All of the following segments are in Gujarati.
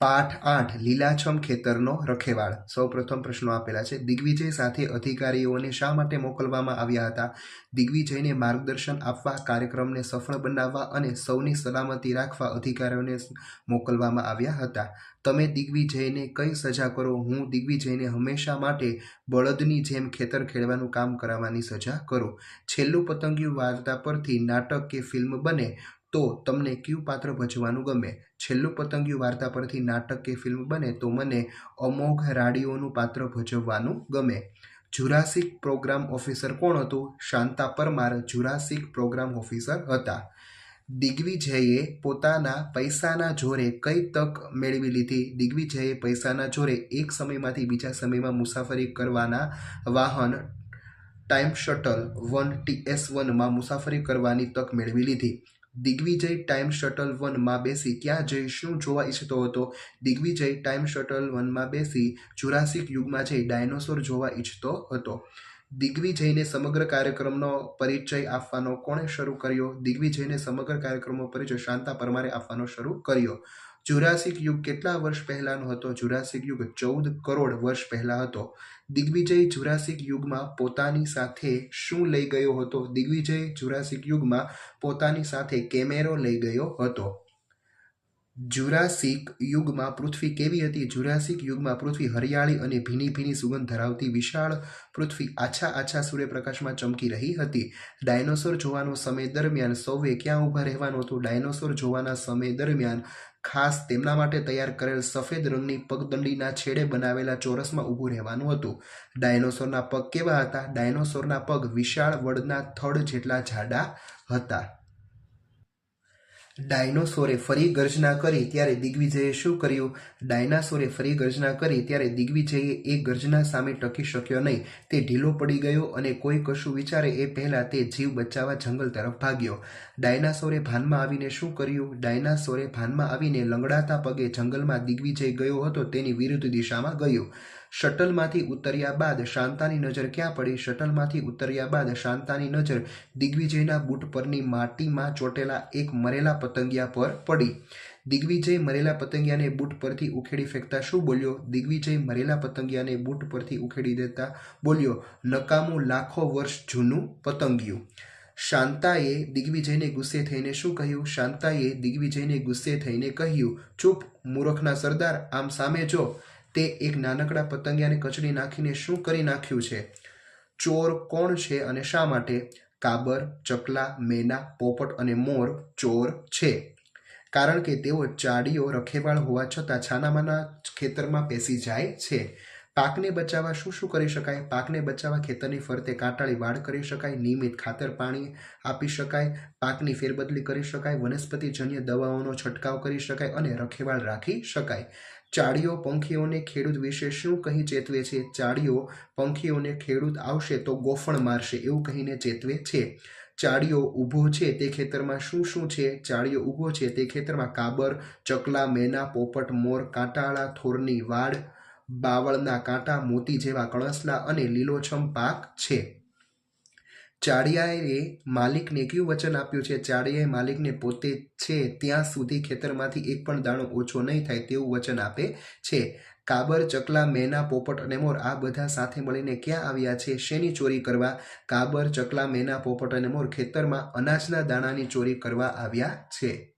પાઠ આઠ લીલાછમ ખેતરનો રખેવાળ. સૌપ્રથમ પ્રશ્નો આપેલા છે, દિગ્વિજય સાથે અધિકારીઓને શા માટે મોકલવામાં આવ્યા હતા? દિગ્વિજયને માર્ગદર્શન આપવા, કાર્યક્રમને સફળ બનાવવા અને સૌની સલામતી રાખવા અધિકારીઓને મોકલવામાં આવ્યા હતા. તમે દિગ્વિજયને કઈ સજા કરો? હું દિગ્વિજયને હંમેશા માટે બળદની જેમ ખેતર ખેડવાનું કામ કરાવવાની સજા કરું. છેલ્લું પતંગિયું વાર્તા પરથી નાટક કે ફિલ્મ બને તો તમને કયું પાત્ર ભજવાનું ગમે? છેલ્લું પતંગિયું વાર્તા પરથી નાટક કે ફિલ્મ બને તો મને અમોઘ રાડીઓનું પાત્ર ભજવવાનું ગમે. જુરાસિક પ્રોગ્રામ ઓફિસર કોણ હતું? Shanta Parmar Jurassic programme officer હતા. દિગ્વિજયે પોતાના પૈસાના જોરે કઈ તક મેળવી લીધી? દિગ્વિજયે પૈસાના જોરે એક સમયમાંથી બીજા સમયમાં મુસાફરી કરવાના વાહન ટાઈમ શટલ વન ટીએસ વનમાં મુસાફરી કરવાની તક મેળવી લીધી. દિગ્વિજય ટાઈમ શટલ વનમાં બેસી ક્યાં જઈ શું જોવા ઈચ્છતો હતો? દિગ્વિજય ટાઈમ શટલ વનમાં બેસી જુરાસિક યુગમાં જઈ ડાયનોસોર જોવા ઈચ્છતો હતો. દિગ્વિજયને સમગ્ર કાર્યક્રમનો પરિચય આપવાનો કોણે શરૂ કર્યો? દિગ્વિજયને સમગ્ર કાર્યક્રમનો પરિચય શાંતા પરમારે આપવાનો શરૂ કર્યો. જુરાસિક યુગ કેટલા વર્ષ પહેલાનો હતો? જુરાસિક યુગ ચૌદ કરોડ વર્ષ પહેલા હતો. દિગ્વિજય જુરાસિક યુગમાં પોતાની સાથે શું લઈ ગયો હતો? દિગ્વિજય જુરાસિક યુગમાં પોતાની સાથે કેમેરો લઈ ગયો હતો. જુરાસિક યુગમાં પૃથ્વી કેવી હતી? જુરાસિક યુગમાં પૃથ્વી હરિયાળી અને ભીની ભીની સુગંધ ધરાવતી વિશાળ પૃથ્વી આછા આછા સૂર્યપ્રકાશમાં ચમકી રહી હતી. ડાયનોસોર જોવાનો સમય દરમિયાન સૌએ ક્યાં ઊભા રહેવાનું હતું? ડાયનોસોર જોવાના સમય દરમિયાન ખાસ તેમના માટે તૈયાર કરેલ સફેદ રંગની પગદંડીના છેડે બનાવેલા ચોરસમાં ઊભું રહેવાનું હતું. ડાયનોસોરના પગ કેવા હતા? ડાયનોસોરના પગ વિશાળ વડના થડ જેટલા જાડા હતા. ડાયનોસોરે ફરી ગર્જના કરી ત્યારે દિગ્વિજયે શું કર્યું? ડાયનાસોરે ફરી ગર્જના કરી ત્યારે દિગ્વિજયે એ ગર્જના સામે ટકી શક્યો નહીં. તે ઢીલો પડી ગયો અને કોઈ કશું વિચારે એ પહેલાં તે જીવ બચાવવા જંગલ તરફ ભાગ્યો. ડાયનાસોરે ભાનમાં આવીને શું કર્યું? ડાયનાસોરે ભાનમાં આવીને લંગડાતા પગે જંગલમાં દિગ્વિજય ગયો હતો તેની વિરુદ્ધ દિશામાં ગયું. શટલમાંથી ઉતર્યા બાદ શાંતાની નજર ક્યાં પડી? શટલમાંથી ઉતર્યા બાદ શાંતાની નજર દિગ્વિજયના બૂટ પરની માટીમાં ચોટેલા એક મરેલા પતંગિયા પર પડી. દિગ્વિજય મરેલા પતંગિયાને બૂટ પરથી ઉખેડી ફેંકતા શું બોલ્યો? દિગ્વિજય મરેલા પતંગિયાને બૂટ પરથી ઉખેડી દેતા બોલ્યો, નકામું લાખો વર્ષ જૂનું પતંગિયું. શાંતાએ દિગ્વિજયને ગુસ્સે થઈને શું કહ્યું? શાંતાએ દિગ્વિજયને ગુસ્સે થઈને કહ્યું, ચૂપ, મૂરખના સરદાર, આમ સામે જો. તે એક નાનકડા પતંગિયાને કચડી નાખીને શું કરી નાખ્યું છે? ચોર કોણ છે અને શા માટે? કાબર, ચકલા, મેના, પોપટ અને મોર ચોર છે. કારણ કે તેઓ ચાડીઓ રખેવાળ હોવા છતાં છાનામાના ખેતરમાં પેસી જાય છે. પાકને બચાવવા શું શું કરી શકાય? પાકને બચાવવા ખેતરની ફરતે કાંટાળી વાડ કરી શકાય, નિયમિત ખાતર પાણી આપી શકાય, પાકની ફેરબદલી કરી શકાય, વનસ્પતિજન્ય દવાઓનો છંટકાવ કરી શકાય અને રખેવાળ રાખી શકાય. ચાડીઓ પંખીઓને ખેડૂત વિશે શું કહી ચેતવે છે? ચાડીઓ પંખીઓને ખેડૂત આવશે તો ગોફણ મારશે એવું કહીને ચેતવે છે. ચાળીઓ ઊભો છે તે ખેતરમાં શું શું છે? ચાળીઓ ઊભો છે તે ખેતરમાં કાબર, ચકલા, મેના, પોપટ, મોર, કાંટાળા, થોરની વાડ, બાવળના કાંટા, મોતી જેવા કણસલા અને લીલોછમ પાક છે. ચાડિયાએ માલિકને કયું વચન આપ્યું છે? ચાળિયાએ માલિકને પોતે છે ત્યાં સુધી ખેતરમાંથી એક પણ દાણો ઓછો નહીં થાય તેવું વચન આપે છે. કાબર, ચકલા, મેના, પોપટ અને મોર આ બધા સાથે મળીને ક્યાં આવ્યા છે? શેની ચોરી કરવા? કાબર, ચકલા, મેના, પોપટ અને મોર ખેતરમાં અનાજના દાણાની ચોરી કરવા આવ્યા છે.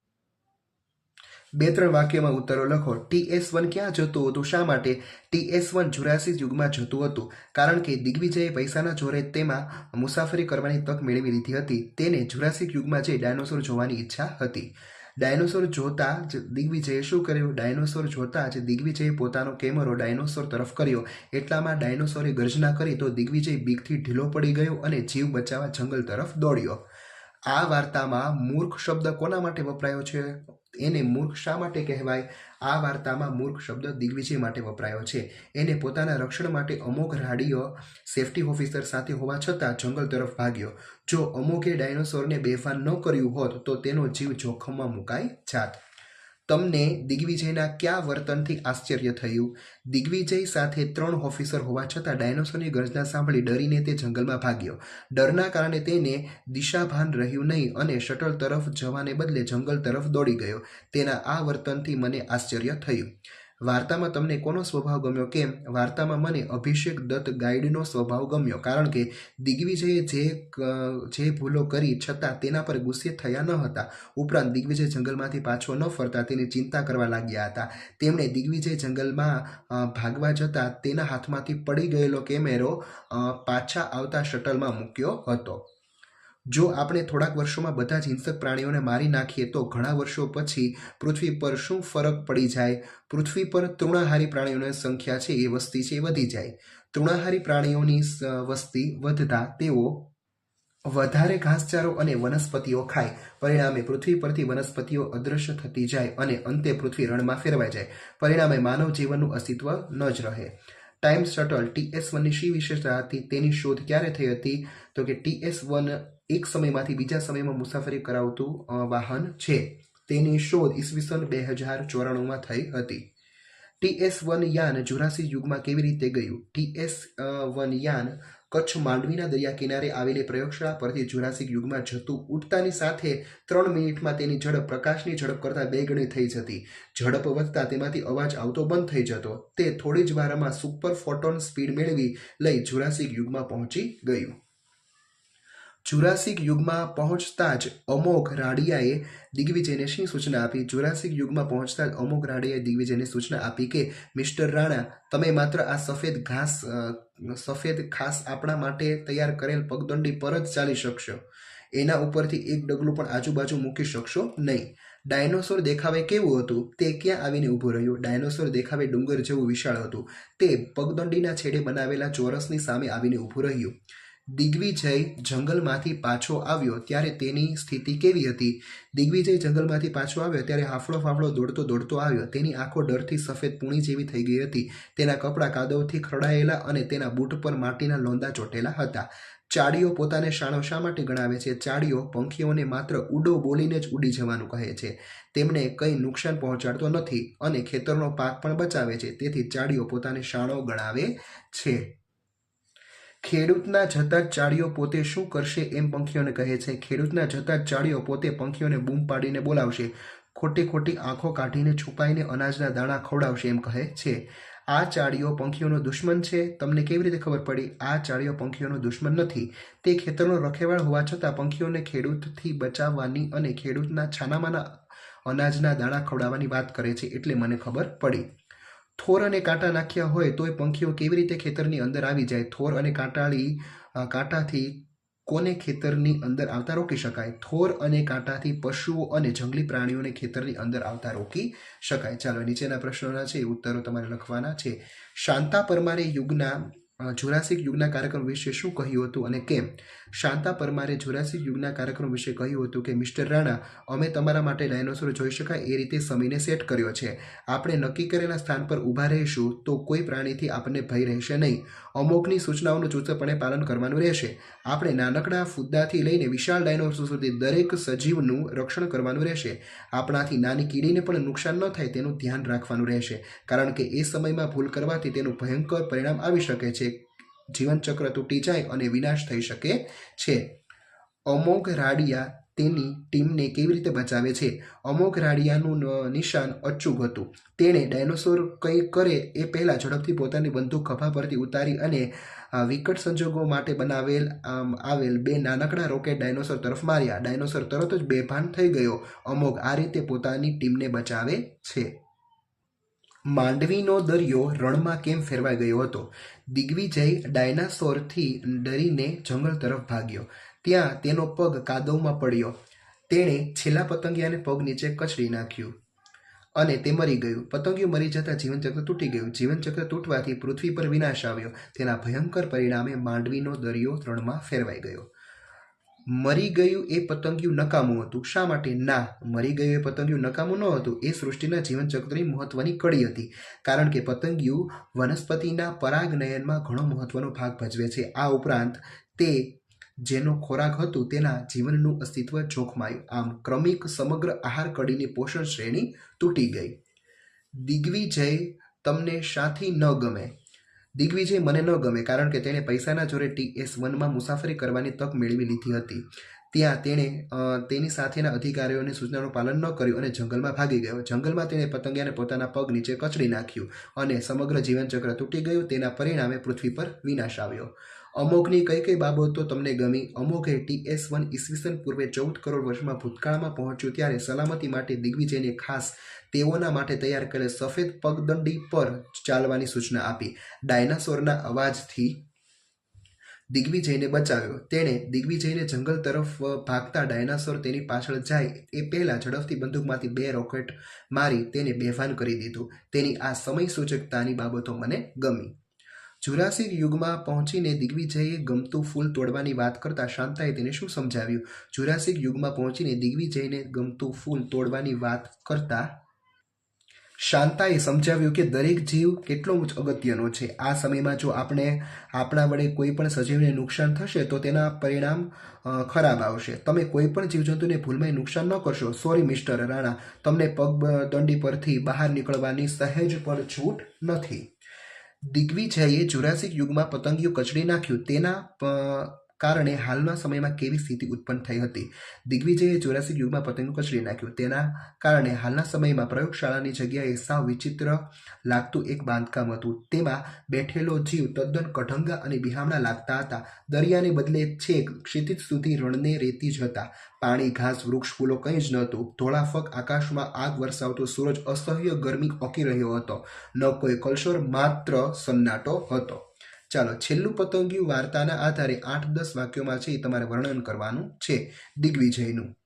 બે ત્રણ વાક્યમાં ઉત્તરો લખો. ટીએસ વન ક્યાં જતું હતું? શા માટે? ટીએસ વન જુરાસિક યુગમાં જતું હતું. કારણ કે દિગ્વિજયે પૈસાના જોરે તેમાં મુસાફરી કરવાની તક મેળવી લીધી હતી. તેને જુરાસિક યુગમાં જઈ ડાયનોસોર જોવાની ઈચ્છા હતી. ડાયનોસોર જોતા જ દિગ્વિજયે શું કર્યું? ડાયનોસોર જોતા જ દિગ્વિજયે પોતાનો કેમેરો ડાયનોસોર તરફ કર્યો. એટલામાં ડાયનોસોરે ગર્જના કરી તો દિગ્વિજય બીકથી ઢીલો પડી ગયો અને જીવ બચાવવા જંગલ તરફ દોડ્યો. આ વાર્તામાં મૂર્ખ શબ્દ કોના માટે વપરાયો છે? એને મૂર્ખ શા માટે કહેવાય? આ વાર્તામાં મૂર્ખ શબ્દ દિગ્વિજય માટે વપરાયો છે. એને પોતાના રક્ષણ માટે અમોઘ રાડીઓ સેફટી ઓફિસર સાથે હોવા છતાં જંગલ તરફ ભાગ્યો. જો અમોઘે ડાયનોસોરને બેફાન ન કર્યું હોત તો તેનો જીવ જોખમમાં મુકાઈ જાત. તમને દિગ્વિજયના કયા વર્તનથી આશ્ચર્ય થયું? દિગ્વિજય સાથે ત્રણ ઓફિસર હોવા છતાં ડાયનોસોરની ગર્જના સાંભળી ડરીને તે જંગલમાં ભાગ્યો. ડરના કારણે તેને દિશાભાન રહ્યું નહીં અને શટલ તરફ જવાને બદલે જંગલ તરફ દોડી ગયો. તેના આ વર્તનથી મને આશ્ચર્ય થયું. વાર્તામાં તમને કોનો સ્વભાવ ગમ્યો કેમ? વાર્તામાં મને અભિષેક દત્ત ગાઈડનો સ્વભાવ ગમ્યો, કારણ કે દિગ્વિજયે જે જે ભૂલો કરી છતાં તેના પર ગુસ્સે થયા ન હતા. ઉપરાંત દિગ્વિજય જંગલમાંથી પાછો ન ફરતા તેની ચિંતા કરવા લાગ્યા હતા. તેમણે દિગ્વિજય જંગલમાં ભાગવા જતાં તેના હાથમાંથી પડી ગયેલો કેમેરો પાછા આવતા શટલમાં મૂક્યો હતો. જો આપણે થોડાક વર્ષોમાં બધા જ હિંસક પ્રાણીઓને મારી નાખીએ તો ઘણા વર્ષો પછી પૃથ્વી પર શું ફરક પડી જાય? પૃથ્વી પર તૃણાહારી પ્રાણીઓની સંખ્યા છે એ વસ્તી છે એ વધી જાય. તૃણાહારી પ્રાણીઓની વસ્તી વધતા તેઓ વધારે ઘાસચારો અને વનસ્પતિઓ ખાય. પરિણામે પૃથ્વી પરથી વનસ્પતિઓ અદૃશ્ય થતી જાય અને અંતે પૃથ્વી રણમાં ફેરવાઈ જાય. પરિણામે માનવ જીવનનું અસ્તિત્વ ન જ રહે. ટાઈમ શટલ ટીએસ વનની શી વિશેષતા હતી તેની શોધ ક્યારે થઈ હતી? તો કે ટીએસ વન એક સમયમાંથી બીજા સમયમાં મુસાફરી કરાવતું વાહન છે. તેની શોધ ઈસવીસન બે હજાર ચોરાણુંમાં થઈ હતી. ટીએસ વન યાન જુરાસી યુગમાં કેવી રીતે ગયું? ટીએસ વન યાન કચ્છ માંડવીના દરિયા કિનારે આવેલી પ્રયોગશાળા પરથી જુરાસિક યુગમાં જતું ઉડતાની સાથે ત્રણ મિનિટમાં તેની ઝડપ, પ્રકાશની ઝડપ કરતાં બે ગણી થઈ જતી. ઝડપ વધતા તેમાંથી અવાજ આવતો બંધ થઈ જતો. તે થોડી જ વારમાં સુપર ફોટોન સ્પીડ મેળવી લઈ જુરાસિક યુગમાં પહોંચી ગયું. જુરાસિક યુગમાં પહોંચતા જ અમોઘ રાડિયાએ દિગ્વિજયને શી સૂચના આપી? જુરાસિક યુગમાં પહોંચતા જ અમોઘ રાડિયાએ દિગ્વિજયને સૂચના આપી કે, મિસ્ટર રાણા, તમે માત્ર આ સફેદ ઘાસ સફેદ ખાસ આપણા માટે તૈયાર કરેલ પગદંડી પર જ ચાલી શકશો. એના ઉપરથી એક ડગલું પણ આજુબાજુ મૂકી શકશો નહીં. ડાયનોસોર દેખાવે કેવું હતું? તે ક્યાં આવીને ઊભું રહ્યું? ડાયનોસોર દેખાવે ડુંગર જેવું વિશાળ હતું. તે પગદંડીના છેડે બનાવેલા ચોરસની સામે આવીને ઊભું રહ્યું. દિગ્વિજય જંગલમાંથી પાછો આવ્યો ત્યારે તેની સ્થિતિ કેવી હતી? દિગ્વિજય જંગલમાંથી પાછો આવ્યો ત્યારે હાફળો ફાફળો દોડતો દોડતો આવ્યો. તેની આંખો ડરથી સફેદ પૂણી જેવી થઈ ગઈ હતી. તેના કપડાં કાદવથી ખરડાયેલા અને તેના બૂટ પર માટીના લોંદા ચોટેલા હતા. ચાડીઓ પોતાને શાણો શા માટે ગણાવે છે? ચાડીઓ પંખીઓને માત્ર ઉડો બોલીને જ ઉડી જવાનું કહે છે. તેમને કંઈ નુકસાન પહોંચાડતો નથી અને ખેતરનો પાક પણ બચાવે છે. તેથી ચાડીઓ પોતાને શાણો ગણાવે છે. ખેડૂતના જતા જ ચાડીઓ પોતે શું કરશે એમ પંખીઓને કહે છે. ખેડૂતના જતા જ ચાડીઓ પોતે પંખીઓને બૂમ પાડીને બોલાવશે. ખોટી ખોટી આંખો કાઢીને છુપાઈને અનાજના દાણા ખવડાવશે એમ કહે છે. આ ચાળીઓ પંખીઓનો દુશ્મન છે. તમને કેવી રીતે ખબર પડી? આ ચાળીઓ પંખીઓનો દુશ્મન નથી. તે ખેતરનો રખેવાળ હોવા છતાં પંખીઓને ખેડૂતથી બચાવવાની અને ખેડૂતના છાનામાના અનાજના દાણા ખવડાવવાની વાત કરે છે એટલે મને ખબર પડી. થોર અને કાંટા નાખ્યા હોય તોય પંખીઓ કેવી રીતે ખેતરની અંદર આવી જાય? થોર અને કાંટાળી કાંટાથી કોને ખેતરની અંદર આવતા રોકી શકાય? થોર અને કાંટાથી પશુઓ અને જંગલી પ્રાણીઓને ખેતરની અંદર આવતા રોકી શકાય. ચાલો, નીચેના પ્રશ્નોના છે ઉત્તરો તમારે લખવાના છે. શાંતા પરમારે યુગના જુરાસિક યુગના કાર્યક્રમ વિશે શું કહ્યું હતું અને કેમ? શાંતા પરમારે જુરાસિક યુગના કાર્યક્રમ વિશે કહ્યું હતું કે, મિસ્ટર રાણા, અમે તમારા માટે ડાયનોસોર જોઈ શકાય એ રીતે સમયને સેટ કર્યો છે. આપણે નક્કી કરેલા સ્થાન પર ઊભા રહીશું તો કોઈ પ્રાણીથી આપણને ભય રહેશે નહીં. અમુકની સૂચનાઓનું ચુસ્તપણે પાલન કરવાનું રહેશે. આપણે નાનકડા ફુદ્દાથી લઈને વિશાળ ડાયનોસોર સુધી દરેક સજીવનું રક્ષણ કરવાનું રહેશે. આપણાથી નાની કીડીને પણ નુકસાન ન થાય તેનું ધ્યાન રાખવાનું રહેશે. કારણ કે એ સમયમાં ભૂલ કરવાથી તેનું ભયંકર પરિણામ આવી શકે છે. જીવનચક્ર તૂટી જાય અને વિનાશ થઈ શકે છે. અમોઘ રાડિયા તેની ટીમને કેવી રીતે બચાવે છે? અમોઘ રાડિયાનું નિશાન અચૂક હતું. તેણે ડાયનોસોર કંઈ કરે એ પહેલાં ઝડપથી પોતાની બંદૂક ખભા પરથી ઉતારી અને વિકટ સંજોગો માટે બનાવેલ આવેલ બે નાનકડા રોકેટ ડાયનોસોર તરફ માર્યા. ડાયનોસોર તરત જ બેભાન થઈ ગયો. અમોઘ આ રીતે પોતાની ટીમને બચાવે છે. માંડવીનો દરિયો રણમાં કેમ ફેરવાઈ ગયો હતો? દિગ્વિજય ડાયનાસોરથી ડરીને જંગલ તરફ ભાગ્યો. ત્યાં તેનો પગ કાદવમાં પડ્યો. તેણે છેલ્લા પતંગિયાને પગ નીચે કચડી નાખ્યું અને તે મરી ગયું. પતંગિયું મરી જતાં જીવનચક્ર તૂટી ગયું. જીવનચક્ર તૂટવાથી પૃથ્વી પર વિનાશ આવ્યો. તેના ભયંકર પરિણામે માંડવીનો દરિયો રણમાં ફેરવાઈ ગયો. મરી ગયું એ પતંગિયું નકામું હતું. શા માટે? ના, મરી ગયું એ પતંગિયું નકામું ન હતું. એ સૃષ્ટિના જીવનચક્રની મહત્વની કડી હતી. કારણ કે પતંગિયું વનસ્પતિના પરાગનયનમાં ઘણો મહત્વનો ભાગ ભજવે છે. આ ઉપરાંત, તે જેનો ખોરાક હતું તેના જીવનનું અસ્તિત્વ જોખમાયું. આમ, ક્રમિક સમગ્ર આહાર કડીની પોષણ શ્રેણી તૂટી ગઈ. દિગ્વિજય તમને શાથી ન ગમે. દિગ્વિજય મને ન ગમે કારણ કે તેણે પૈસાના જોરે ટીએસ વનમાં મુસાફરી કરવાની તક મેળવી લીધી હતી. ત્યાં તેણે તેની સાથેના અધિકારીઓની સૂચનાનું પાલન ન કર્યું અને જંગલમાં ભાગી ગયો. જંગલમાં તેણે પતંગિયાને પોતાના પગ નીચે કચડી નાખ્યું અને સમગ્ર જીવનચક્ર તૂટી ગયું. તેના પરિણામે પૃથ્વી પર વિનાશ આવ્યો. અમોઘની કઈ કઈ બાબતો તમને ગમી? અમોઘે ટીએસ વન ઈસવીસન પૂર્વે ચૌદ કરોડ વર્ષમાં ભૂતકાળમાં પહોંચ્યું ત્યારે સલામતી માટે દિગ્વિજયને ખાસ તેઓના માટે તૈયાર કરેલ સફેદ પગદંડી પર ચાલવાની સૂચના આપી. ડાયનાસોરના અવાજથી દિગ્વિજયને બચાવ્યો. તેણે દિગ્વિજયને જંગલ તરફ ભાગતા ડાયનાસોર તેની પાછળ જાય એ પહેલાં ઝડપથી બંદૂકમાંથી બે રોકેટ મારી તેને બેભાન કરી દીધું. તેની આ સમય સૂચકતાની બાબતો મને ગમી. જુરાસિક યુગમાં પહોંચીને દિગ્વિજયે ગમતું ફૂલ તોડવાની વાત કરતા શાંતાએ તેને શું સમજાવ્યું? જુરાસિક યુગમાં પહોંચીને દિગ્વિજયને ગમતું ફૂલ તોડવાની વાત કરતા શાંતાએ સમજાવ્યું કે દરેક જીવ કેટલો જ અગત્યનો છે. આ સમયમાં જો આપણે આપણા વડે કોઈ પણ સજીવને નુકસાન થશે તો તેના પરિણામ ખરાબ આવશે. તમે કોઈ પણ જીવજંતુને ભૂલમાં નુકસાન ન કરશો. Sorry, mister Rana. તમને પગ દંડી પરથી બહાર નીકળવાની સહેજ પણ છૂટ નથી. દિગ્વિજયે જુરાસિક યુગમાં પતંગિયું કચડી નાખ્યું. તેના કારણે હાલના સમયમાં કેવી સ્થિતિ ઉત્પન્ન થઈ હતી? દિગ્વિજયે જુરાસિક યુગમાં પતંગનું કચડી નાખ્યું. તેના કારણે હાલના સમયમાં પ્રયોગશાળાની જગ્યાએ સાવ વિચિત્ર લાગતું એક બાંધકામ હતું. તેમાં બેઠેલો જીવ તદ્દન કઢંગા અને બિહામણા લાગતા હતા. દરિયાને બદલે છેક ક્ષિતિજ સુધી રણને રેતી જ હતા. પાણી, ઘાસ, વૃક્ષ, ફૂલો કંઈ જ નહોતું. ધોળાફક આકાશમાં આગ વરસાવતો સૂરજ અસહ્ય ગરમી ઓકી રહ્યો હતો. ન કોઈ કલશોર, માત્ર સન્નાટો હતો. ચાલો છેલ્લું પતંગિયું વાર્તાના આધારે આઠ દસ વાક્યોમાં છે એ તમારે વર્ણન કરવાનું છે. દિગ્વિજયનું.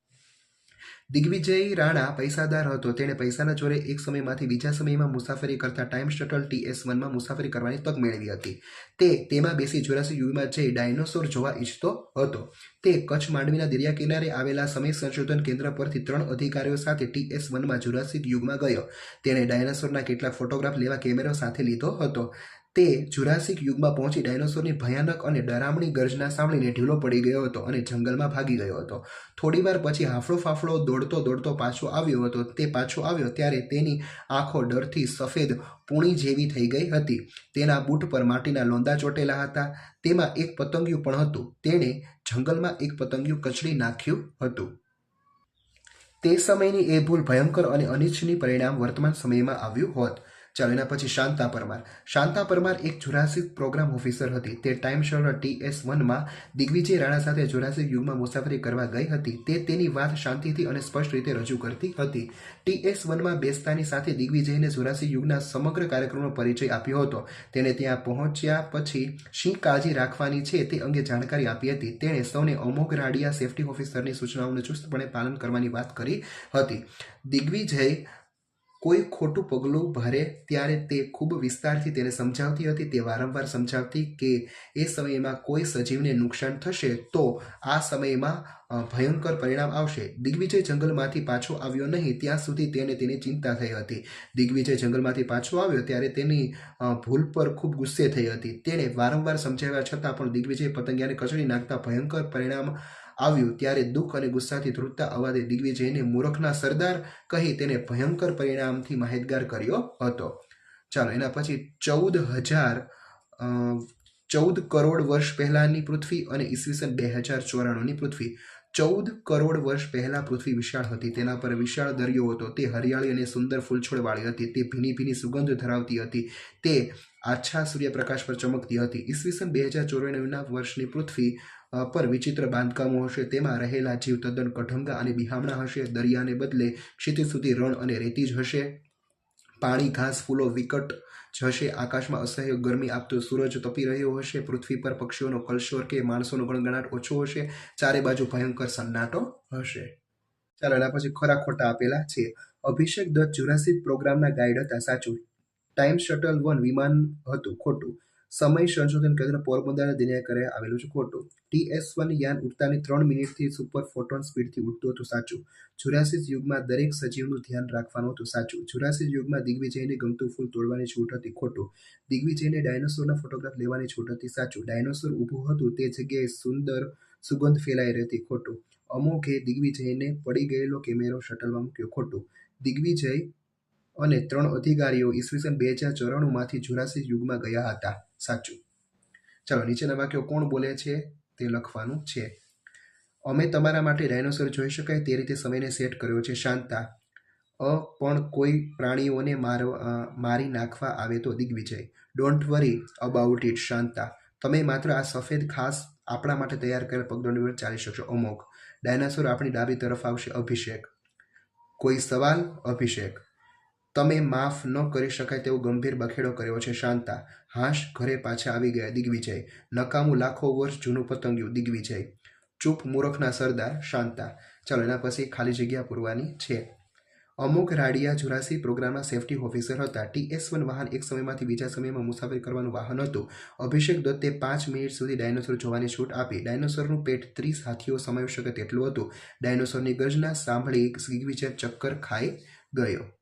દિગ્વિજય રાણા પૈસાદાર હતો. તેણે પૈસાના જોરે એક સમયમાંથી બીજા સમયમાં મુસાફરી કરતા ટાઈમ શટલ ટીએસ વનમાં મુસાફરી કરવાની તક મેળવી હતી. તે તેમાં બેસી જોરાસી યુગમાં જઈ ડાયનોસોર જોવા ઈચ્છતો હતો. તે કચ્છ માંડવીના દરિયા કિનારે આવેલા સમય સંશોધન કેન્દ્ર પરથી ત્રણ અધિકારીઓ સાથે ટીએસ વનમાં જુરાસિક યુગમાં ગયો. તેણે ડાયનોસોરના કેટલાક ફોટોગ્રાફ લેવા કેમેરો સાથે લીધો હતો. તે જુરાસિક યુગમાં પહોંચી ડાયનોસોરની ભયાનક અને ડરામણી ગર્જના સાંભળીને ઢીલો પડી ગયો હતો અને જંગલમાં ભાગી ગયો હતો. થોડીવાર પછી હાફળો ફાફળો દોડતો દોડતો પાછો આવ્યો હતો. તે પાછો આવ્યો ત્યારે તેની આંખો ડરથી સફેદ પૂણી જેવી થઈ ગઈ હતી. તેના બૂટ પર માટીના લોંદા ચોટેલા હતા. તેમાં એક પતંગિયું પણ હતું. તેણે જંગલમાં એક પતંગિયું કચડી નાખ્યું હતું. તે સમયની એ ભૂલ ભયંકર અને અનિચ્છનીય પરિણામ વર્તમાન સમયમાં આવ્યું હોત. ચાલો એના પછી શાંતા પરમાર. શાંતા પરમાર એક જુરાસિક પ્રોગ્રામ ઓફિસર હતી. તે ટાઈમ ટી એસ વનમાં દિગ્વિજય રાણા સાથે જુરાસિક યુગમાં મુસાફરી કરવા ગઈ હતી. તે તેની વાત શાંતિથી અને સ્પષ્ટ રીતે રજૂ કરતી હતી. ટી એસ વનમાં બેસતાની સાથે દિગ્વિજયને જુરાસિક યુગના સમગ્ર કાર્યક્રમનો પરિચય આપ્યો હતો. તેણે ત્યાં પહોંચ્યા પછી શી કાળજી રાખવાની છે તે અંગે જાણકારી આપી હતી. તેણે સૌને અમોઘ રાડિયા સેફ્ટી ઓફિસરની સૂચનાઓનું ચુસ્તપણે પાલન કરવાની વાત કરી હતી. દિગ્વિજય કોઈ ખોટું પગલું ભરે ત્યારે તે ખૂબ વિસ્તારથી તેને સમજાવતી હતી, તે વારંવાર સમજાવતી કે એ સમયમાં કોઈ સજીવને નુકસાન થશે તો આ સમયમાં ભયંકર પરિણામ આવશે. દિગ્વિજય જંગલમાંથી પાછો આવ્યો નહીં, ત્યાં સુધી તેને તેની ચિંતા થઈ હતી. દિગ્વિજય જંગલમાંથી પાછો આવ્યો ત્યારે તેની ભૂલ પર ખૂબ ગુસ્સે થઈ હતી. તેણે વારંવાર સમજાવ્યા છતાં પણ દિગ્વિજય પતંગિયાને કચડી નાખતા ભયંકર પરિણામ આવ્યું ત્યારે દુઃખ અને ગુસ્સાથી ધ્રુજતા અવાજે દિગ્વિજયને મૂરખના સરદાર કહી તેને ભયંકર પરિણામથી માહિતગાર કર્યો હતો. ચાલો, એના પછી ચૌદ હજાર ચૌદ કરોડ વર્ષ પહેલાંની પૃથ્વી અને ઈસવીસન બે હજાર ચોરાણુંની પૃથ્વી. ચૌદ કરોડ વર્ષ પહેલાં પૃથ્વી વિશાળ હતી. તેના પર વિશાળ દરિયો હતો. તે હરિયાળી અને સુંદર ફૂલછોડવાળી હતી. તે ભીની ભીની સુગંધ ધરાવતી હતી. તે આછા સૂર્યપ્રકાશ પર ચમકતી હતી. ઈસવીસન બે હજાર ચોરાણુંના વર્ષની પૃથ્વી પર વિચિત્ર બાંધકામો હશે, તેમાં રહેલા જીવ તદ્દન કઢંગા અને બિહામણા હશે. દરિયાને બદલે ક્ષિતિજ સુધી રણ અને રેતી જ હશે. પાણી, ઘાસ, ફૂલો વિકટ જ હશે. આકાશમાં અસહ્ય ગરમી આપતો સૂરજ તપી રહ્યો હશે. પૃથ્વી પર પક્ષીઓનો કલશોર કે માણસોનો ગણગણાટ ઓછો હશે. ચારે બાજુ ભયંકર સન્નાટો હશે. ચાલો, એના પછી ખરા ખોટા આપેલા છે. અભિષેક દત્ત જુરાસિક પ્રોગ્રામના ગાઈડ હતા, સાચું. ટાઈમ શટલ વન વિમાન હતું, ખોટું. સમય સંશોધન કેન્દ્ર પોરબંદરના દિનેકરે આવેલું છે ખોટું. ટીએસ વન યાન ઉડતાની ત્રણ મિનિટથી સુપર ફોટોન સ્પીડથી ઉડતું હતું સાચું. જુરાસિસ યુગમાં દરેક સજીવનું ધ્યાન રાખવાનું હતું સાચું. જુરાસિસ યુગમાં દિગ્વિજયને ગમતું ફૂલ તોડવાની છૂટ હતી ખોટું. દિગ્વિજયને ડાયનોસોરના ફોટોગ્રાફ લેવાની છૂટ હતી સાચું. ડાયનોસોર ઊભું હતું તે જગ્યાએ સુંદર સુગંધ ફેલાઈ રહેતી ખોટું. અમોઘે દિગ્વિજયને પડી ગયેલો કેમેરો શટલમાં મૂક્યો ખોટું. દિગ્વિજય અને ત્રણ અધિકારીઓ ઈસવીસન બે હજાર ચોરાણુંમાંથી જુરાસિક યુગમાં ગયા હતા. સાચું. ચાલો નીચેના વાક્યો કોણ બોલે છે? તે લખવાનું છે. અમે તમારા માટે ડાયનોસોર જોઈ શકાય તે રીતે સમયને સેટ કર્યો છે. શાંતા અ, પણ કોઈ પ્રાણીઓને મારવા મારી નાખવા આવે તો Digvijay. Don't worry about it. Shanta તમે માત્ર આ સફેદ ખાસ આપણા માટે તૈયાર કરેલ પગદંડી પર ચાલી શકશો. અમોઘ. ડાયનાસોર આપણી ડાબી તરફ આવશે. અભિષેક. કોઈ સવાલ? અભિષેક. તમે માફ ન કરી શકાય તેવો ગંભીર બખેડો કર્યો છે, શાંતા. હાશ, ઘરે પાછા આવી ગયા, દિગ્વિજય. નકામું લાખો વર્ષ જૂનું પતંગિયું, દિગ્વિજય. ચૂપ મૂરખના સરદાર, શાંતા. ચાલો એના પછી ખાલી જગ્યા પૂરવાની છે. અમુક રાડિયા જુરાસી પ્રોગ્રામના સેફટી ઓફિસર હતા. ટીએસ વન વાહન એક સમયમાંથી બીજા સમયમાં મુસાફરી કરવાનું વાહન હતું. અભિષેક દત્તે પાંચ મિનિટ સુધી ડાયનોસોર જોવાની છૂટ આપી. ડાયનોસોરનું પેટ ત્રીસ હાથીઓ સમાવી શકે તેટલું હતું. ડાયનોસોરની ગર્જના સાંભળી દિગ્વિજય ચક્કર ખાઈ ગયો.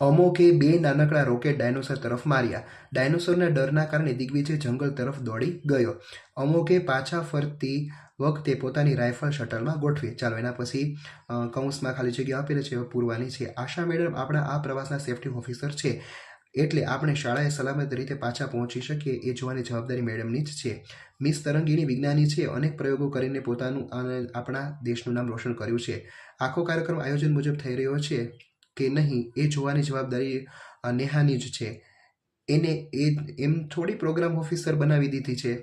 અમોકે બે નાનકડા રોકેટ ડાયનોસર તરફ માર્યા. ડાયનોસરના ડરના કારણે દિગ્વિજય જંગલ તરફ દોડી ગયો. અમોકે પાછા ફરતી વખતે પોતાની રાઇફલ શટલમાં ગોઠવી. ચાલો, એના પછી કૌંસમાં ખાલી જગ્યા આપેલી છે પૂરવાની છે. આશા મેડમ, આપણા આ પ્રવાસના સેફટી ઓફિસર છે. એટલે આપણે શાળાએ સલામત રીતે પાછા પહોંચી શકીએ એ જોવાની જવાબદારી મેડમની જ છે. મિસ તરંગીની વિજ્ઞાની છે. અનેક પ્રયોગો કરીને પોતાનું આપણા દેશનું નામ રોશન કર્યું છે. આખો કાર્યક્રમ આયોજન મુજબ થઈ રહ્યો છે. કે નહીં એ જોવાની જવાબદારી નેહાની જ છે. એને એ, એમ થોડી પ્રોગ્રામ ઓફિસર બનાવી દીધી છે.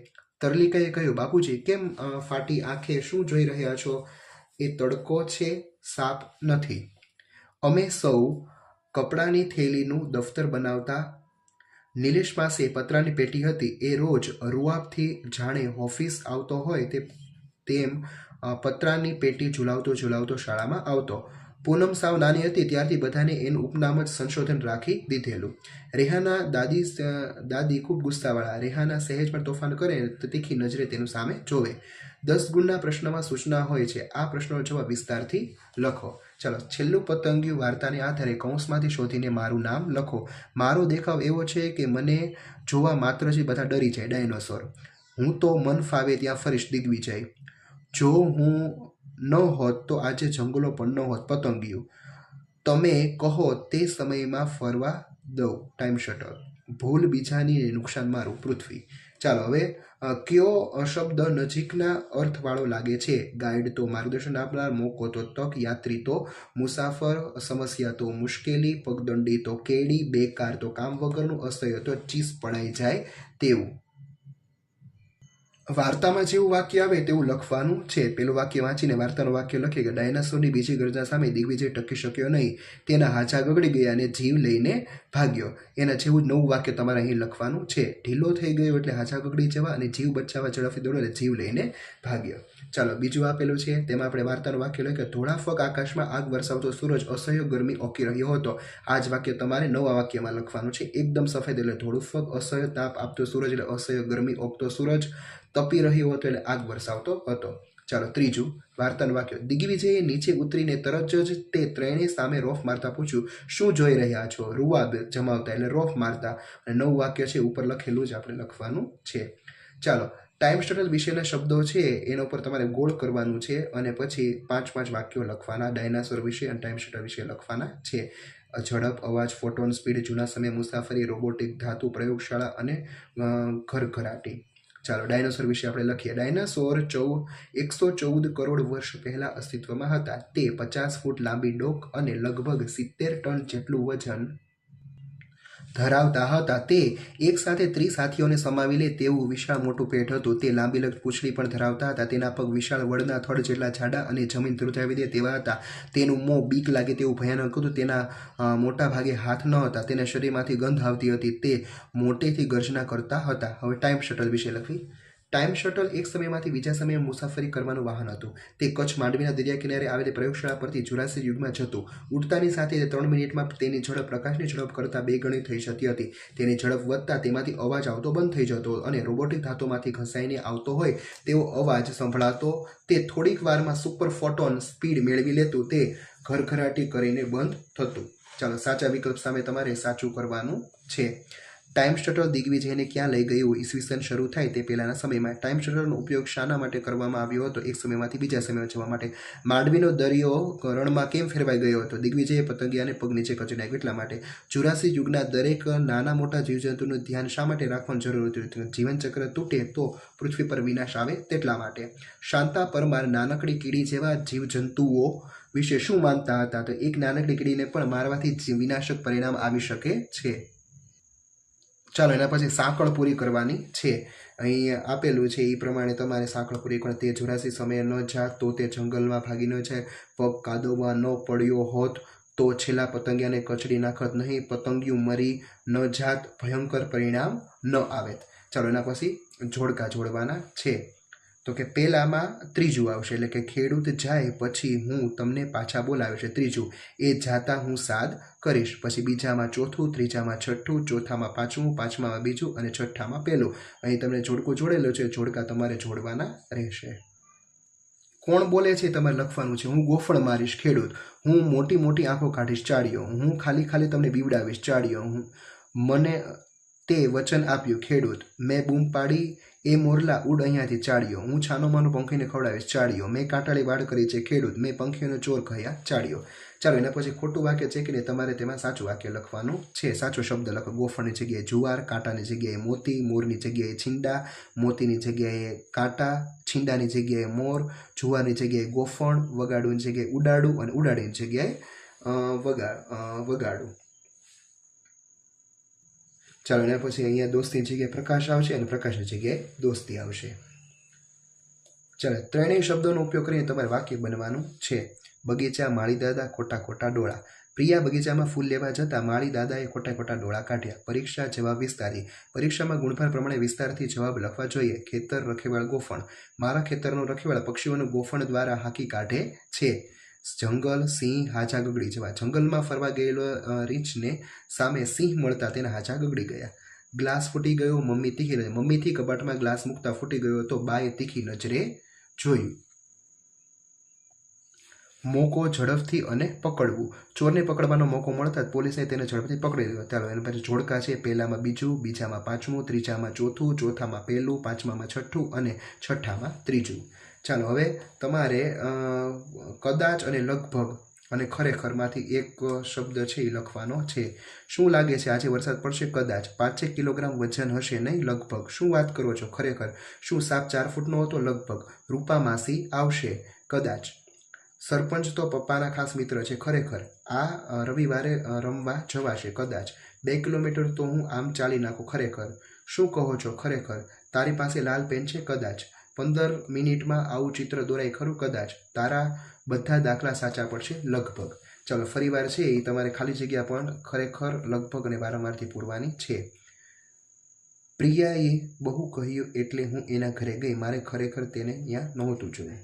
તરલિકાએ કહ્યું, બાપુજી, કેમ ફાટી આંખે શું જોઈ રહ્યા છો? એ તડકો છે, સાપ નથી. અમે સૌ કપડાની થેલીનું દફતર બનાવતા. નિલેશ પાસે પતરાની પેટી હતી. એ રોજ રૂઆબથી જાણે ઓફિસ આવતો હોય તે, તેમ પતરાની પેટી ઝુલાવતો ઝુલાવતો શાળામાં આવતો. પૂનમ સાવ નાની હતી, ત્યારથી બધાને એનું ઉપનામ જ સંશોધન રાખી દીધેલું. રેહાના દાદી દાદી ખૂબ ગુસ્સાવાળા. રેહાના સહેજ પણ તોફાન કરે તો તીખી નજરે તેનું સામે જોવે. દસ ગુણના પ્રશ્નમાં સૂચના હોય છે. આ પ્રશ્નનો જવાબ વિસ્તારથી લખો. ચાલો, છેલ્લું પતંગિયું વાર્તાને આધારે કૌંસમાંથી શોધીને મારું નામ લખો. મારો દેખાવ એવો છે કે મને જોવા માત્ર જ બધા ડરી જાય, ડાયનોસોર. હું તો મન ફાવે ત્યાં ફરીશ દિગ્વિજય. જો હું ન હોત તો આજે જંગલો પણ ન હોત પતંગિયું તમે કહો તે સમયમાં ફરવા દઉં ટાઈમ શટર ભૂલ બીજાની નુકસાન મારું પૃથ્વી. ચાલો હવે કયો શબ્દ નજીકના અર્થવાળો લાગે છે? ગાઈડ તો માર્ગદર્શન આપનાર, મોકો તો તક, યાત્રી તો મુસાફર, સમસ્યા તો મુશ્કેલી, પગદંડી તો કેડી, બેકાર તો કામ વગરનું અસહ્ય તો ચીસ પડાઈ જાય તેવું. વાર્તામાં જેવું વાક્ય આવે તેવું લખવાનું છે. પેલું વાક્ય વાંચીને વાર્તાનું વાક્ય લખે કે ડાયનાસોરની બીજી ગરજા સામે દિગ્વિજય ટકી શક્યો નહીં. તેના હાચા ગગડી ગયા અને જીવ લઈને ભાગ્યો. એના જેવું નવું વાક્ય તમારે અહીં લખવાનું છે. ઢીલો થઈ ગયો એટલે હાચા ગગડી જવા અને જીવ બચાવવા ઝડપી દોડો એટલે જીવ લઈને ભાગ્યો. ચાલો, બીજું આપેલું છે. તેમાં આપણે વાર્તાનું વાક્ય લખ્યું કે ધોળાફક આકાશમાં આગ વરસાવતો સૂરજ અસહ્ય ગરમી ઓકી રહ્યો હતો. આ જ વાક્ય તમારે નવા વાક્યમાં લખવાનું છે. એકદમ સફેદ એટલે ધોળું ફગ અસહ્ય તાપ આપતો સૂરજ એટલે અસહ્ય ગરમી ઓકતો સૂરજ. તપી રહ્યો હતો એટલે આગ વરસાવતો હતો. ચાલો ત્રીજું વાર્તાનું વાક્ય. દિગ્વિજયે નીચે ઉતરીને તરત જ તે ત્રણેય સામે રોફ મારતા પૂછ્યું, શું જોઈ રહ્યા છો? રૂવાબ જમાવતા એટલે રોફ મારતા. અને નવું વાક્ય છે, ઉપર લખેલું જ આપણે લખવાનું છે. ચાલો, ટાઈમ શટલ વિશેના શબ્દો છે, એના ઉપર તમારે ગોળ કરવાનું છે અને પછી પાંચ પાંચ વાક્યો લખવાના, ડાયનાસોર વિશે અને ટાઈમ શટલ વિશે લખવાના છે. ઝડપ, અવાજ, ફોટોન સ્પીડ, જૂના સમય મુસાફરી, રોબોટિક, ધાતુ પ્રયોગશાળા અને ઘરઘરાટી. ચાલો, ડાયનોસોર વિશે આપણે લખીએ. ડાયનાસોર ચૌ એકસો ચૌદ કરોડ વર્ષ પહેલા અસ્તિત્વમાં હતા. તે પચાસ ફૂટ લાંબી ડોક અને લગભગ સિત્તેર ટન જેટલું વજન ધરાવતા હતા. તે એકસાથે ત્રીસ હાથીઓને સમાવી લે તેવું વિશાળ મોટું પેટ હતું. તે લાંબી લગ પૂછડી પણ ધરાવતા હતા. તેના પગ વિશાળ, વડના થડ જેટલા જાડા અને જમીન ધ્રુજાવી દે તેવા હતા. તેનું મોં બીક લાગે તેવું ભયાનક હતું. તેના મોટા ભાગે હાથ ન હતા. તેના શરીરમાંથી ગંધ આવતી હતી. તે મોટેથી ગર્જના કરતા હતા. હવે ટાઈમ શટલ વિશે લખવી. ટાઈમ શટલ એક સમયમાંથી બીજા સમયે મુસાફરી કરવાનું વાહન હતું. તે કચ્છ માંડવીના દરિયા કિનારે આવેલી પ્રયોગશાળા પરથી જુરાસી યુગમાં જતું. ઉડતાની સાથે ત્રણ મિનિટમાં તેની ઝડપ, પ્રકાશની ઝડપ કરતાં બે ગણી થઈ જતી હતી. તેની ઝડપ વધતા તેમાંથી અવાજ આવતો બંધ થઈ જતો અને રોબોટિક ધાતુમાંથી ઘસાઈને આવતો હોય તેવો અવાજ સંભળાતો તે થોડીક વારમાં સુપર ફોટોન સ્પીડ મેળવી લેતું તે ઘરઘરાટી કરીને બંધ થતું. ચાલો સાચા વિકલ્પ સામે તમારે સાચું કરવાનું છે. ટાઈમ શટર દિગ્વિજયને ક્યાં લઈ ગયું? ઈસવીસન શરૂ થાય તે પહેલાંના સમયમાં ટાઈમ શટરનો ઉપયોગ શાના માટે કરવામાં આવ્યો હતો? એક સમયમાંથી બીજા સમયમાં જવા માટે. માંડવીનો દરિયો રણમાં કેમ ફેરવાઈ ગયો હતો? દિગ્વિજયે પતંગિયાને પગ નીચે કચી નાખ્યો એટલા માટે જુરાસી યુગના દરેક નાના મોટા જીવજંતુનું ધ્યાન શા માટે રાખવાની જરૂર હતી? જીવનચક્ર તૂટે તો પૃથ્વી પર વિનાશ આવે તેટલા માટે. શાંતા પરમાર નાનકડી કીડી જેવા જીવજંતુઓ વિશે શું માનતા હતા? તો એક નાનકડી કીડીને પણ મારવાથી વિનાશક પરિણામ આવી શકે છે. ચાલો, એના પછી સાંકળ પૂરી કરવાની છે. અહીં આપેલું છે એ પ્રમાણે તમારે સાંકળ પૂરી કરો તે જુરાસી સમયે ન જાત તો તે જંગલમાં ભાગી ન જાય. પગ કાદવમાં ન પડ્યો હોત, તો છેલ્લા પતંગિયાને કચડી નાખત નહીં. પતંગિયું મરી ન જાત, ભયંકર પરિણામ ન આવે. ચાલો, એના પછી જોડકા જોડવાના છે. તો કે પહેલામાં ત્રીજું આવશે, એટલે કે ખેડૂત જાય પછી હું તમને પાછા બોલાવે છે ત્રીજું. એ જાતા હું સાદ કરીશ. પછી બીજામાં ચોથું, ત્રીજામાં છઠ્ઠું, ચોથામાં પાંચમું, પાંચમામાં બીજું અને છઠ્ઠામાં પહેલું અહીં તમને જોડકો જોડેલો છે. જોડકા તમારે જોડવાના રહેશે. કોણ બોલે છે તમારે લખવાનું છે. હું ગોફળ મારીશ ખેડૂત. હું મોટી મોટી આંખો કાઢીશ ચાળીઓ. હું ખાલી ખાલી તમને બીવડાવીશ ચાળીઓ. હું મને તે વચન આપ્યું ખેડૂત. મેં બૂમ પાડી એ મોરલા ઉડ અહીંયાથી ચાડ્યો હું છાનો માનું પંખીને ખવડાવીશ. ચાળ્યો. મેં કાંટાળી વાડ કરી છે ખેડૂત. મેં પંખીઓનો ચોર કહ્યા. ચાળ્યો. ચાલો, એના પછી ખોટું વાક્ય ચેકીને તમારે તેમાં સાચું વાક્ય લખવાનું છે. સાચો શબ્દ લખો. ગોફણની જગ્યાએ જુવાર, કાંટાની જગ્યાએ મોતી, મોરની જગ્યાએ છીંડા, મોતીની જગ્યાએ કાંટા, છીંડાની જગ્યાએ મોર, જુવારની જગ્યાએ ગોફણ વગાડુંની જગ્યાએ ઉડાડું અને ઉડાડીની જગ્યાએ વગાડ વગા વગાડું. ચાલો એના પછી અહીંયા દોસ્તીની જગ્યાએ પ્રકાશ આવશે અને પ્રકાશની જગ્યાએ દોસ્તી આવશે. ચાલો ત્રણેય શબ્દોનો ઉપયોગ કરીને તમારે વાક્ય બનવાનું છે. બગીચા, માળી દાદા, ખોટા ખોટા ડોળા. પ્રિયા બગીચામાં ફૂલ લેવા જતાં માળી દાદાએ ખોટા ખોટા ડોળા કાઢ્યા. પરીક્ષા જવાબ વિસ્તારી. પરીક્ષામાં ગુણભાર પ્રમાણે વિસ્તારથી જવાબ લખવા જોઈએ. ખેતર રખેવાળ ગોફણ. મારા ખેતરનું રખેવાળ પક્ષીઓનું ગોફણ દ્વારા હાકી કાઢે છે. જંગલ, સિંહ હાજા ગગડી જેવા. જંગલમાં ફરવા ગયેલો રીંછને સામે સિંહ મળતા તેના હાજા ગગડી ગયા. ગ્લાસ ફૂટી ગયો, મમ્મી તીખી નજરે. મમ્મીથી કબાટમાં ગ્લાસ મૂકતા ફૂટી ગયો તો બાએ તીખી નજરે જોયું. મોકો ઝડપથી અને પકડવું. ચોરને પકડવાનો મોકો મળતા જ પોલીસે તેને ઝડપથી પકડી લીધો. ચાલો, એના પછી જોડકા છે, પહેલામાં બીજું, બીજામાં પાંચમું, ત્રીજામાં ચોથું, ચોથામાં પહેલું, પાંચમામાં છઠ્ઠું અને છઠ્ઠામાં ત્રીજું. ચાલો, હવે તમારે કદાચ અને લગભગ અને ખરેખરમાંથી એક શબ્દ છે એ લખવાનો છે. શું લાગે છે આજે વરસાદ પડશે? કદાચ. પાંચેક કિલોગ્રામ વજન હશે નહીં? લગભગ. શું વાત કરો છો? ખરેખર. શું સાપ ચાર ફૂટનો હતો? લગભગ. રૂપા માસી આવશે. કદાચ. સરપંચ તો પપ્પાના ખાસ મિત્ર છે. ખરેખર. આ રવિવારે રમવા જવાશે. કદાચ. બે કિલોમીટર તો હું આમ ચાલી નાખું. ખરેખર. શું કહો છો? ખરેખર. તારી પાસે લાલ પેન છે? કદાચ. પંદર મિનિટમાં આવું ચિત્ર દોરાય ખરું? કદાચ. તારા બધા દાખલા સાચા પડશે લગભગ. ચાલો ફરીવાર છે એ તમારે ખાલી જગ્યા પણ ખરેખર લગભગ અને વારંવારથી પૂરવાની છે. પ્રિયાએ બહુ કહ્યું એટલે હું એના ઘરે ગઈ. મારે ખરેખર તેને ત્યાં નહોતું જોયું.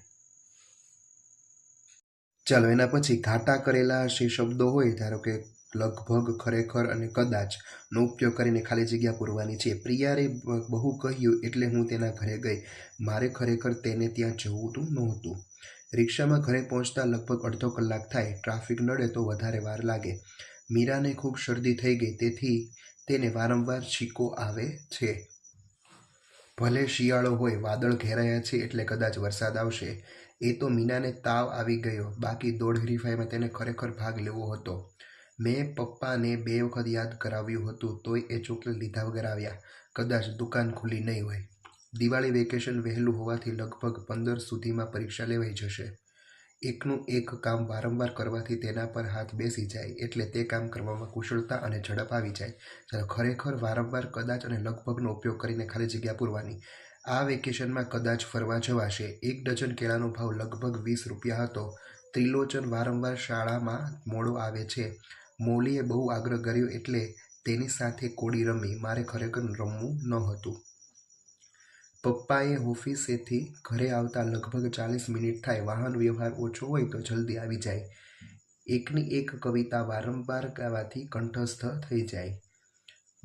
ચાલો, એના પછી ઘાટા કરેલા જે શબ્દો હોય, ધારો કે લગભગ ખરેખર અને કદાચ નો ઉપયોગ કરીને ખાલી જગ્યા પૂરવાની છે. પ્રિયારે બહુ કહ્યું એટલે હું તેના ઘરે ગઈ. મારે ખરેખર તેને ત્યાં જવું તો નહોતું. રિક્ષામાં ઘરે પહોંચતા લગભગ અડધો કલાક થાય. ટ્રાફિક નડે તો વધારે વાર લાગે. મીરાને ખૂબ શરદી થઈ ગઈ, તેથી તેને વારંવાર છીકો આવે છે. ભલે શિયાળો હોય, વાદળ ઘેરાયા છે એટલે કદાચ વરસાદ આવશે. એ તો મીનાને તાવ આવી ગયો. બાકી દોઢ હરીફાઈમાં તેને ખરેખર ભાગ લેવો હતો. મેં પપ્પાને બે વખત યાદ કરાવ્યું હતું, તોય એ ચોકલેટ લીધા વગર આવ્યા. કદાચ દુકાન ખુલ્લી નહીં હોય. દિવાળી વેકેશન વહેલું હોવાથી લગભગ પંદર સુધીમાં પરીક્ષા લેવાઈ જશે. એકનું એક કામ વારંવાર કરવાથી તેના પર હાથ બેસી જાય, એટલે તે કામ કરવામાં કુશળતા અને ઝડપ આવી જાય. જ્યારે ખરેખર વારંવાર કદાચ અને લગભગનો ઉપયોગ કરીને ખાલી જગ્યા પૂરવાની. આ વેકેશનમાં કદાચ ફરવા જવાશે. એક ડઝન કેળાનો ભાવ લગભગ વીસ રૂપિયા હતો. ત્રિલોચન વારંવાર શાળામાં મોડો આવે છે. મૌલીએ બહુ આગ્રહ કર્યો એટલે તેની સાથે કોડી રમી. મારે ખરેખર રમવું ન હતું પપ્પાએ ઓફિસેથી ઘરે આવતા લગભગ ચાલીસ મિનિટ થાય. વાહન વ્યવહાર ઓછો હોય તો જલ્દી આવી જાય. એકની એક કવિતા વારંવાર ગાવાથી કંઠસ્થ થઈ જાય.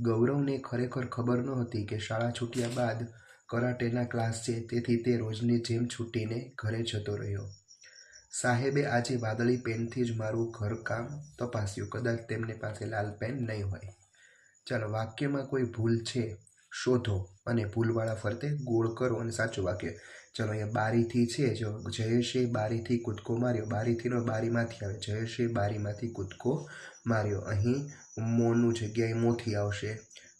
ગૌરવને ખરેખર ખબર નહોતી કે શાળા છૂટ્યા બાદ કરાટેના ક્લાસ છે. તેથી તે રોજની જેમ છૂટીને ઘરે જતો રહ્યો. સાહેબે આજે વાદળી પેનથી જ મારું ઘરકામ તપાસ્યું. કદાચ તેમની પાસે લાલ પેન નહીં હોય. ચાલો, વાક્યમાં કોઈ ભૂલ છે, શોધો અને ભૂલવાળા ફરતે ગોળ કરો અને સાચું વાક્ય. ચલો, અહીંયા બારીથી છે, જો જયેશે બારીથી કૂદકો માર્યો. બારીથીનો બારીમાંથી આવે. જયેશે બારીમાંથી કૂદકો માર્યો. અહીં મોનું જગ્યાએ મોથી આવશે.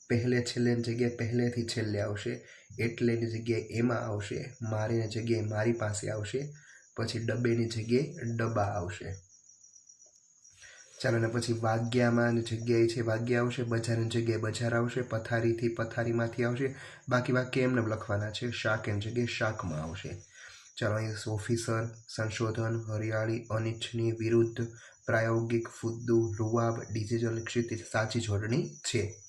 પહેલે છેલ્લેની જગ્યાએ પહેલેથી છેલ્લે આવશે. એટલેની જગ્યાએ એમાં આવશે. મારીની જગ્યાએ મારી પાસે આવશે. પછી ડબ્બેની જગ્યાએ ડબ્બા આવશે. ચાલો ને પછી વાગ્યામાં જગ્યાએ છે, વાગ્યા આવશે, બજારની જગ્યાએ બજાર આવશે, પથારીથી પથારીમાંથી આવશે. બાકી વાક્ય એમને લખવાના છે, શાક એની જગ્યાએ શાકમાં આવશે. ચાલો અહીં ઓફિસર સંશોધન, હરિયાળી, અનિચ્છનીય, વિરુદ્ધ, પ્રાયોગિક, ફુદ્દુ, રૂવાબ ડિજિટલ ક્ષિતિજ સાચી જોડણી છે.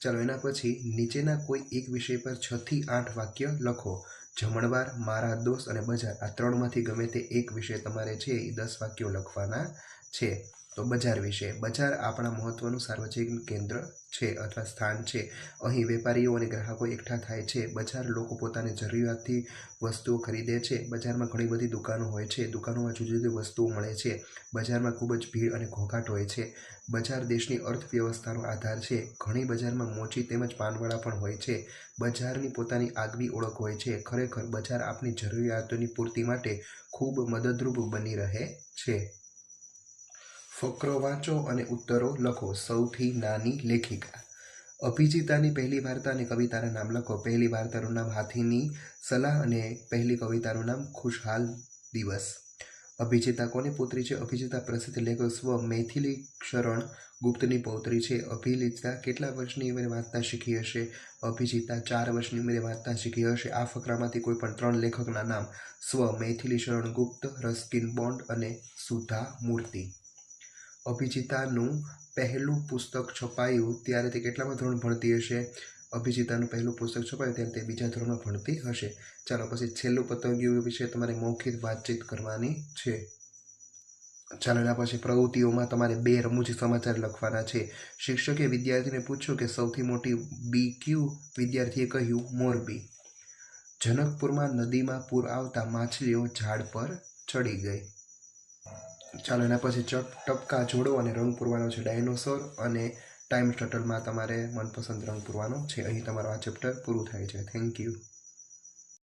ચાલો એના પછી નીચેના કોઈ એક વિષય પર છથી આઠ વાક્ય લખો. જમણવાર મારા દોસ્ત અને બજાર આ ત્રણમાંથી ગમે તે એક વિષય તમારે છે એ દસ વાક્યો લખવાના છે. તો બજાર વિશે. બજાર આપણા મહત્વનું સાર્વજનિક કેન્દ્ર છે અથવા સ્થાન છે. અહીં વેપારીઓ અને ગ્રાહકો એકઠા થાય છે. બજાર લોકો પોતાની જરૂરિયાતથી વસ્તુઓ ખરીદે છે. બજારમાં ઘણી બધી દુકાનો હોય છે. દુકાનોમાં જુદી જુદી વસ્તુઓ મળે છે. બજારમાં ખૂબ જ ભીડ અને ઘોઘાટ હોય છે. બજાર દેશની અર્થવ્યવસ્થાનો આધાર છે. ઘણી બજારમાં મોચી તેમજ પાનવાળા પણ હોય છે. બજારની પોતાની આગવી ઓળખ હોય છે. ખરેખર બજાર આપની જરૂરિયાતોની પૂર્તિ માટે ખૂબ મદદરૂપ બની રહે છે. ફકરો વાંચો અને ઉત્તરો લખો સૌથી નાની લેખિકા. અભિજીતાની પહેલી વાર્તા અને કવિતાના નામ લખો. પહેલી વાર્તાનું નામ હાથીની સલાહ અને પહેલી કવિતાનું નામ ખુશહાલ દિવસ. અભિજીતા કોની પુત્રી છે? અભિજીતા પ્રસિદ્ધ લેખક સ્વ મૈથિલી શરણ ગુપ્તની પૌત્રી છે. અભિજીતા કેટલા વર્ષની ઉંમરે વાંચતા શીખી હશે? અભિજીતા ચાર વર્ષની ઉંમરે વાંચતા શીખી હશે. આ ફકરામાંથી કોઈ પણ ત્રણ લેખકના નામ સ્વ મૈથિલી શરણ ગુપ્ત, રસ્કિન બોન્ડ અને સુધા મૂર્તિ. અભિજીતાનું પહેલું પુસ્તક છપાયું ત્યારે તે કેટલામાં ધોરણ ભણતી હશે? અભિજીતાનું પહેલું પુસ્તક છપાયું ત્યારે તે બીજા ધોરણમાં ભણતી હશે. ચાલો પછી છેલ્લું પતંગિયું વિશે તમારે મૌખિક વાતચીત કરવાની છે. ચાલો એના પછી પ્રવૃત્તિઓમાં તમારે બે રમૂજી સમાચાર લખવાના છે. શિક્ષકે વિદ્યાર્થીને પૂછ્યું કે સૌથી મોટી બી ક્યુ વિદ્યાર્થીએ કહ્યું મોરબી જનકપુરમાં નદીમાં પૂર આવતા માછલીઓ ઝાડ પર ચડી ગઈ. ચાલો એના પછી ટપકા જોડો અને રંગ પૂરવાનો છે ડાયનોસોર અને ટાઈમ સ્ટટલમાં તમારે મનપસંદ રંગ પૂરવાનો છે. અહીં તમારો આ ચેપ્ટર પૂરું થાય છે. Thank you